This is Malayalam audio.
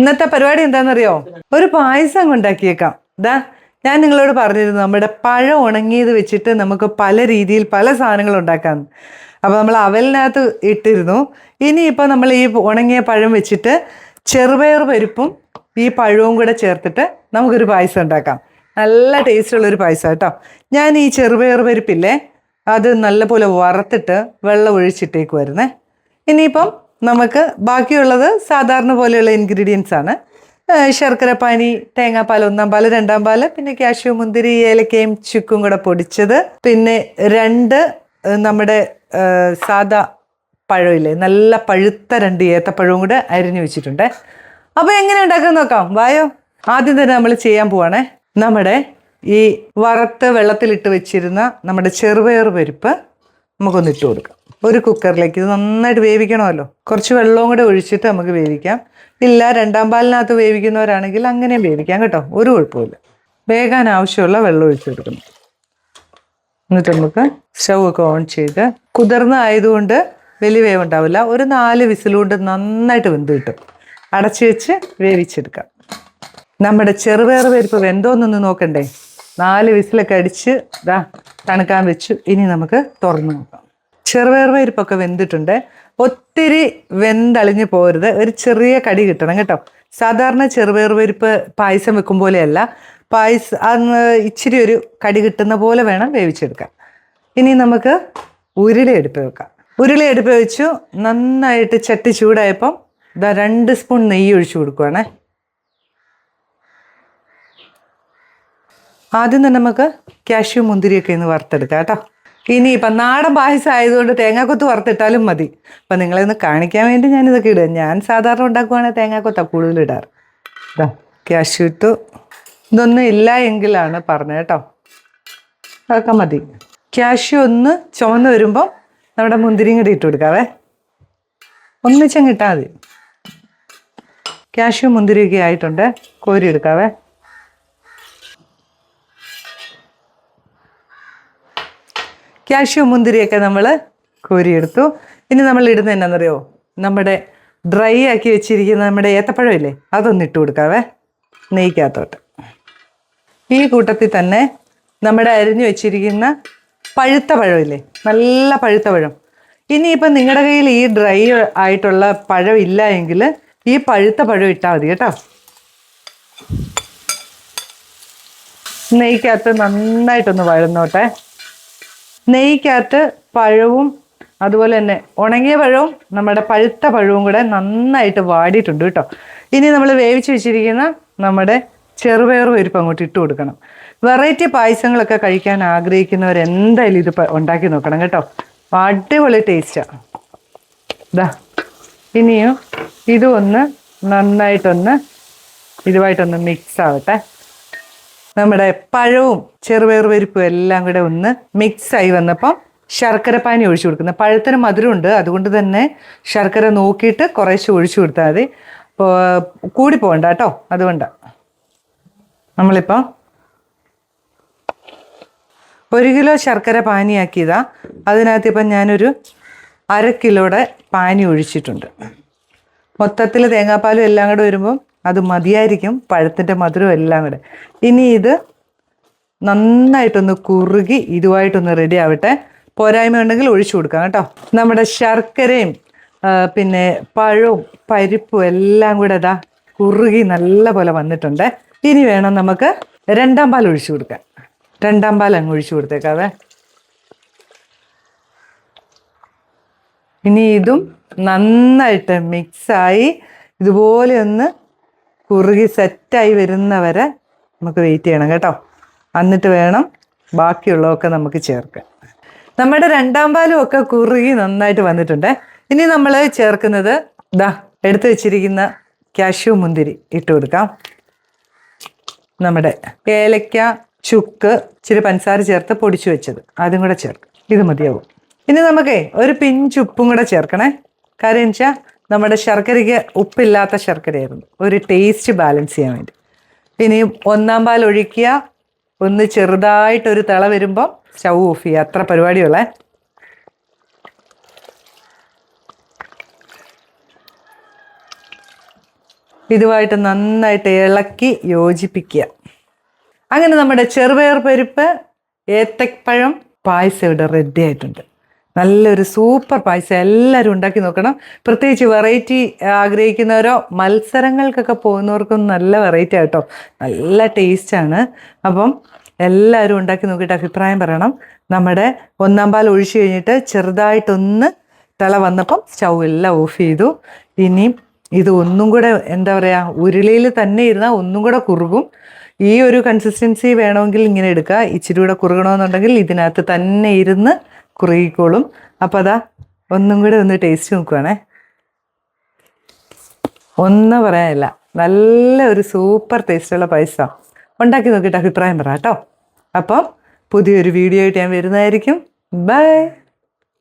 ഇന്നത്തെ പരിപാടി എന്താണെന്നറിയോ? ഒരു പായസം അങ്ങ് ഉണ്ടാക്കിയേക്കാം. ഇതാ ഞാൻ നിങ്ങളോട് പറഞ്ഞിരുന്നു നമ്മുടെ പഴം ഉണങ്ങിയത് വെച്ചിട്ട് നമുക്ക് പല രീതിയിൽ പല സാധനങ്ങൾ ഉണ്ടാക്കാം. അപ്പോൾ നമ്മൾ അവലിനകത്ത് ഇട്ടിരുന്നു. ഇനിയിപ്പോൾ നമ്മൾ ഈ ഉണങ്ങിയ പഴം വെച്ചിട്ട് ചെറുപയർ പരിപ്പും ഈ പഴവും കൂടെ ചേർത്തിട്ട് നമുക്കൊരു പായസം ഉണ്ടാക്കാം. നല്ല ടേസ്റ്റുള്ളൊരു പായസം കേട്ടോ. ഞാൻ ഈ ചെറുപയർ പരിപ്പില്ലേ അത് നല്ലപോലെ വറുത്തിട്ട് വെള്ളം ഒഴിച്ചിട്ടേക്ക് വരുന്നേ ഇനിയിപ്പം നമുക്ക് ബാക്കിയുള്ളത് സാധാരണ പോലെയുള്ള ഇൻഗ്രീഡിയൻസ് ആണ്. ശർക്കര ശർക്കരപ്പാനി തേങ്ങാപ്പാൽ ഒന്നാം പാൽ രണ്ടാം പാൽ പിന്നെ കാഷ്യൂ മുന്തിരി ഏലക്കയും ചുക്കും കൂടെ പൊടിച്ചത്. പിന്നെ രണ്ട് നമ്മുടെ സാദാ പഴമില്ലേ നല്ല പഴുത്ത രണ്ട് ഏത്തപ്പഴവും കൂടെ അരിഞ്ഞു വെച്ചിട്ടുണ്ട്. അപ്പോൾ എങ്ങനെ ഉണ്ടാക്കാൻ നോക്കാം. വായോ ആദ്യം തന്നെ നമ്മൾ ചെയ്യാൻ പോവാണേ. നമ്മുടെ ഈ വറുത്ത് വെള്ളത്തിലിട്ട് വെച്ചിരുന്ന നമ്മുടെ ചെറുപയർ പരിപ്പ് നമുക്കൊന്ന് ഇട്ട് കൊടുക്കാം. ഒരു കുക്കറിലേക്ക് ഇത് നന്നായിട്ട് വേവിക്കണമല്ലോ. കുറച്ച് വെള്ളവും കൂടെ ഒഴിച്ചിട്ട് നമുക്ക് വേവിക്കാം. ഇല്ല രണ്ടാം പാലിനകത്ത് വേവിക്കുന്നവരാണെങ്കിൽ അങ്ങനെയും വേവിക്കാം കേട്ടോ. ഒരു കുഴപ്പമില്ല വേകാൻ ആവശ്യമുള്ള വെള്ളം ഒഴിച്ചു കൊടുക്കണം എന്നിട്ട് നമുക്ക് സ്റ്റൗ ഒക്കെ ഓൺ ചെയ്ത് കുതിർന്ന ആയതുകൊണ്ട് വലിയ വേവ് ഉണ്ടാവില്ല. ഒരു നാല് വിസിലുകൊണ്ട് നന്നായിട്ട് വെന്ത് കിട്ടും. അടച്ചു വെച്ച് വേവിച്ചെടുക്കാം. നമ്മുടെ ചെറുപയർ പരിപ്പ് വെന്തോന്നൊന്ന് നോക്കണ്ടേ? നാല് വിസിലൊക്കെ അടിച്ച് ഇതാ തണുക്കാൻ വെച്ചു. ഇനി നമുക്ക് തുറന്നു നോക്കാം. ചെറുപയർ പരിപ്പൊക്കെ വെന്തിട്ടുണ്ട്. ഒത്തിരി വെന്തളിഞ്ഞ് പോരുത്. ഒരു ചെറിയ കടി കിട്ടണം കേട്ടോ. സാധാരണ ചെറുപയർ പരിപ്പ് പായസം വെക്കും പോലെയല്ല. പായസ ഇച്ചിരി ഒരു കടി കിട്ടുന്ന പോലെ വേണം വേവിച്ചെടുക്കാൻ. ഇനി നമുക്ക് ഉരുളി എടുപ്പ് വെക്കാം. ഉരുളി എടുപ്പ് വെച്ചു. നന്നായിട്ട് ചട്ടി ചൂടായപ്പം രണ്ട് സ്പൂൺ നെയ്യ് ഒഴിച്ചു കൊടുക്കുവാണേ. ആദ്യം തന്നെ നമുക്ക് കാഷ്യൂ മുന്തിരിയൊക്കെ ഇന്ന് വറുത്തെടുക്കാം കേട്ടോ. ഇനി ഇപ്പം നാടൻ പായസം ആയതുകൊണ്ട് തേങ്ങാക്കൊത്ത് വറുത്തിട്ടാലും മതി. അപ്പം നിങ്ങളെ ഒന്ന് കാണിക്കാൻ വേണ്ടി ഞാൻ ഇതൊക്കെ ഇടുക. ഞാൻ സാധാരണ ഉണ്ടാക്കുവാണെങ്കിൽ തേങ്ങാക്കൊത്താണ് കൂടുതൽ ഇടാറ്. കാഷ്യൂ ഇട്ടു. ഇതൊന്നും ഇല്ല എങ്കിലാണ് പറഞ്ഞത് കേട്ടോ. അതൊക്കെ മതി. കാഷ്യൂ ഒന്ന് ചുമന്ന് വരുമ്പോൾ നമ്മുടെ മുന്തിരിയും കൂടി ഇട്ട് കൊടുക്കാവേ. ഒന്നിച്ചങ്ങിട്ടാൽ മതി. കാഷ്യൂ മുന്തിരിയൊക്കെ ആയിട്ടുണ്ട്. കോരി എടുക്കാവേ. കാഷ്യൂ മുന്തിരിയൊക്കെ നമ്മൾ കോരിയെടുത്തു. ഇനി നമ്മൾ ഇടുന്നത് എന്നാണെന്നറിയോ നമ്മുടെ ഡ്രൈ ആക്കി വെച്ചിരിക്കുന്ന നമ്മുടെ ഏത്തപ്പഴം ഇല്ലേ? അതൊന്ന് ഇട്ട് കൊടുക്കാവേ. നെയ്ക്കകത്തോട്ട്. ഈ കൂട്ടത്തിൽ തന്നെ നമ്മുടെ അരിഞ്ഞു വെച്ചിരിക്കുന്ന പഴുത്ത പഴമില്ലേ നല്ല പഴുത്ത പഴം. ഇനിയിപ്പം നിങ്ങളുടെ കയ്യിൽ ഈ ഡ്രൈ ആയിട്ടുള്ള പഴം ഇല്ല എങ്കിൽ ഈ പഴുത്ത പഴം ഇട്ടാൽ മതി കേട്ടോ. നെയ്ക്കകത്ത് നന്നായിട്ടൊന്ന് വഴന്നോട്ടെ. നെയ്ക്കകത്ത് പഴവും അതുപോലെ തന്നെ ഉണങ്ങിയ പഴവും നമ്മുടെ പഴുത്ത പഴവും കൂടെ നന്നായിട്ട് വാടിയിട്ടുണ്ട് കേട്ടോ. ഇനി നമ്മൾ വേവിച്ച് വെച്ചിരിക്കുന്ന നമ്മുടെ ചെറുപയർ പരിപ്പ് അങ്ങോട്ട് ഇട്ട് കൊടുക്കണം. വെറൈറ്റി പായസങ്ങളൊക്കെ കഴിക്കാൻ ആഗ്രഹിക്കുന്നവർ എന്തായാലും ഇത് ഉണ്ടാക്കി നോക്കണം കേട്ടോ. അടിപൊളി ടേസ്റ്റാണ് ഇതാ ഇനിയും ഇതും ഒന്ന് നന്നായിട്ടൊന്ന് ഇതുമായിട്ടൊന്ന് മിക്സ് ആവട്ടെ. നമ്മുടെ പഴവും ചെറുപയർ പരിപ്പും എല്ലാം കൂടെ ഒന്ന് മിക്സ് ആയി വന്നപ്പം ശർക്കര പാനി ഒഴിച്ചു കൊടുക്കുന്നത്. പഴത്തിന് മധുരമുണ്ട്. അതുകൊണ്ട് തന്നെ ശർക്കര നോക്കിയിട്ട് കുറേശ്ശെ ഒഴിച്ചു കൊടുത്താൽ മതി. അപ്പോൾ കൂടി പോകണ്ട കേട്ടോ. അതുകൊണ്ടാണ് നമ്മളിപ്പോൾ ഒരു കിലോ ശർക്കര പാനിയാക്കിയതാ. അതിനകത്ത് ഇപ്പം ഞാനൊരു അര കിലോയുടെ പാനി ഒഴിച്ചിട്ടുണ്ട്. മൊത്തത്തിൽ തേങ്ങാപ്പാലും എല്ലാം കൂടെ വരുമ്പം അത് മതിയായിരിക്കും പഴത്തിന്റെ മധുരം എല്ലാം കൂടെ. ഇനി ഇത് നന്നായിട്ടൊന്ന് കുറുകി ഇതുമായിട്ടൊന്ന് റെഡി ആവട്ടെ. പോരായ്മ ഉണ്ടെങ്കിൽ ഒഴിച്ചു കൊടുക്കാം കേട്ടോ. നമ്മുടെ ശർക്കരയും പിന്നെ പഴവും പരിപ്പും എല്ലാം കൂടെ ഇതാ കുറുകി നല്ല പോലെ വന്നിട്ടുണ്ട്. ഇനി വേണം നമുക്ക് രണ്ടാം പാൽ ഒഴിച്ചു കൊടുക്കാൻ. രണ്ടാം പാൽ അങ്ങ് ഒഴിച്ചു കൊടുത്തേക്കാവേ. ഇനി ഇതും നന്നായിട്ട് മിക്സായി ഇതുപോലെ ഒന്ന് കുറുകി സെറ്റായി വരുന്നവരെ നമുക്ക് വെയിറ്റ് ചെയ്യണം കേട്ടോ. എന്നിട്ട് വേണം ബാക്കിയുള്ളതൊക്കെ നമുക്ക് ചേർക്കാം നമ്മുടെ രണ്ടാം പാലും ഒക്കെ കുറുകി നന്നായിട്ട് വന്നിട്ടുണ്ട്. ഇനി നമ്മൾ ചേർക്കുന്നത് ദാ എടുത്തു വെച്ചിരിക്കുന്ന കാഷ്യൂ മുന്തിരി ഇട്ട് കൊടുക്കാം. നമ്മുടെ ഏലക്ക ചുക്ക് ഇച്ചിരി പഞ്ചസാര ചേർത്ത് പൊടിച്ചു വെച്ചത്. അതും കൂടെ ചേർക്കും. ഇത് മതിയാവും. ഇനി നമുക്കേ ഒരു പിഞ്ച് ഉപ്പും കൂടെ ചേർക്കണേ. കാര്യം വെച്ചാൽ നമ്മുടെ ശർക്കരയ്ക്ക് ഉപ്പില്ലാത്ത ശർക്കരയായിരുന്നു. ഒരു ടേസ്റ്റ് ബാലൻസ് ചെയ്യാൻ വേണ്ടി. ഇനി ഒന്നാം പാൽ ഒഴിക്കുക. ഒന്ന് ചെറുതായിട്ടൊരു തിള വരുമ്പോൾ സ്റ്റൗ ഓഫ് ചെയ്യുക. അത്ര പരിപാടിയുള്ളേ. ഇതുമായിട്ട് നന്നായിട്ട് ഇളക്കി യോജിപ്പിക്കുക. അങ്ങനെ നമ്മുടെ ചെറുപയർ പരിപ്പ് ഏത്തപ്പഴം പായസം ഇവിടെ റെഡി ആയിട്ടുണ്ട്. നല്ലൊരു സൂപ്പർ പായസം എല്ലാവരും ഉണ്ടാക്കി നോക്കണം. പ്രത്യേകിച്ച് വെറൈറ്റി ആഗ്രഹിക്കുന്നവരോ മത്സരങ്ങൾക്കൊക്കെ പോകുന്നവർക്കും നല്ല വെറൈറ്റി ആട്ടോ. നല്ല ടേസ്റ്റാണ് അപ്പം എല്ലാവരും ഉണ്ടാക്കി നോക്കിയിട്ട് അഭിപ്രായം പറയണം. നമ്മുടെ ഒന്നാം പാൽ ഒഴിച്ചു കഴിഞ്ഞിട്ട് ചെറുതായിട്ടൊന്ന് തിള വന്നപ്പം സ്റ്റൗ എല്ലാം ഓഫ് ചെയ്തു. ഇനി ഇത് ഒന്നും കൂടെ എന്താ പറയുക ഉരുളിയിൽ തന്നെ ഇരുന്നാൽ ഒന്നും കൂടെ കുറുകും. ഈ ഒരു കൺസിസ്റ്റൻസി വേണമെങ്കിൽ ഇങ്ങനെ എടുക്കുക. ഇച്ചിരി കൂടെ കുറുകണമെന്നുണ്ടെങ്കിൽ ഇതിനകത്ത് തന്നെ ഇരുന്ന് കുറുകിക്കോളും. അപ്പോൾ അതാ ഒന്നും കൂടെ ഒന്ന് ടേസ്റ്റ് നോക്കുവാണേ. ഒന്നും പറയാനില്ല. നല്ല ഒരു സൂപ്പർ ടേസ്റ്റുള്ള പായസം. ഉണ്ടാക്കി നോക്കിയിട്ട് അഭിപ്രായം പറ കേട്ടോ. അപ്പം പുതിയൊരു വീഡിയോ ആയിട്ട് ഞാൻ വരുന്നതായിരിക്കും. ബൈ